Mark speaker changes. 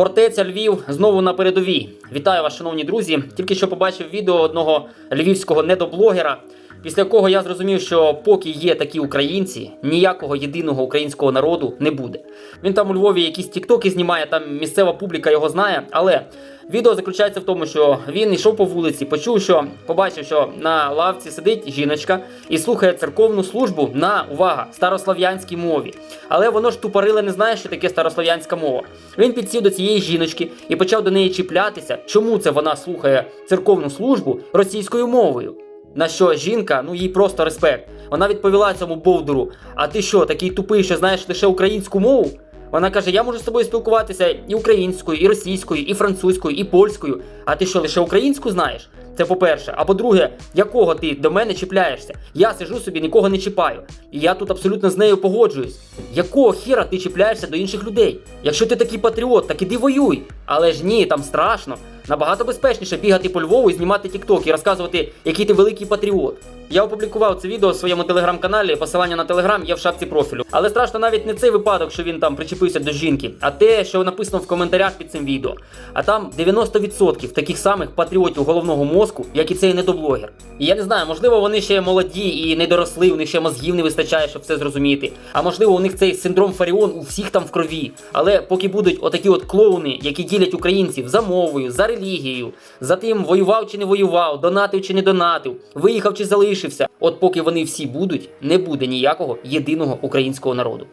Speaker 1: Фортеця Львів знову на передовій. Вітаю вас, шановні друзі. Тільки що побачив відео одного львівського недоблогера, після якого я зрозумів, що поки є такі українці, ніякого єдиного українського народу не буде. Він там у Львові якісь тіктоки знімає, там місцева публіка його знає, але. Відео заключається в тому, що він йшов по вулиці, почув, що побачив, що на лавці сидить жіночка і слухає церковну службу на увага старослов'янській мові. Але воно ж тупориле не знає, що таке старослов'янська мова. Він підсів до цієї жіночки і почав до неї чіплятися, чому це вона слухає церковну службу російською мовою. На що жінка, ну їй просто респект. Вона відповіла цьому бовдуру: А ти що, такий тупий, що знаєш лише українську мову? Вона каже: Я можу з тобою спілкуватися і українською, і російською, і французькою, і польською. А ти що, лише українську знаєш? Це по-перше. А по-друге, якого ти до мене чіпляєшся? Я сижу собі, нікого не чіпаю. І я тут абсолютно з нею погоджуюсь. Якого хіра ти чіпляєшся до інших людей? Якщо ти такий патріот, так іди воюй. Але ж ні, там страшно. Набагато безпечніше бігати по Львову і знімати тікток і розказувати, який ти великий патріот. Я опублікував це відео в своєму телеграм-каналі. Посилання на телеграм є в шапці профілю. Але страшно навіть не цей випадок, що він там причепився до жінки, а те, що написано в коментарях під цим відео. А там 90% таких самих патріотів головного мозку, як і цей недоблогер. І я не знаю, можливо, вони ще молоді і не доросли, у них ще мозгів не вистачає, щоб все зрозуміти. А можливо, у них цей синдром Фаріон у всіх там в крові. Але поки будуть отакі от клоуни, які ділять українців за мовою, за релігією, за тим, воював чи не воював, донатив чи не донатив, виїхав чи залишився. От поки вони всі будуть, не буде ніякого єдиного українського народу.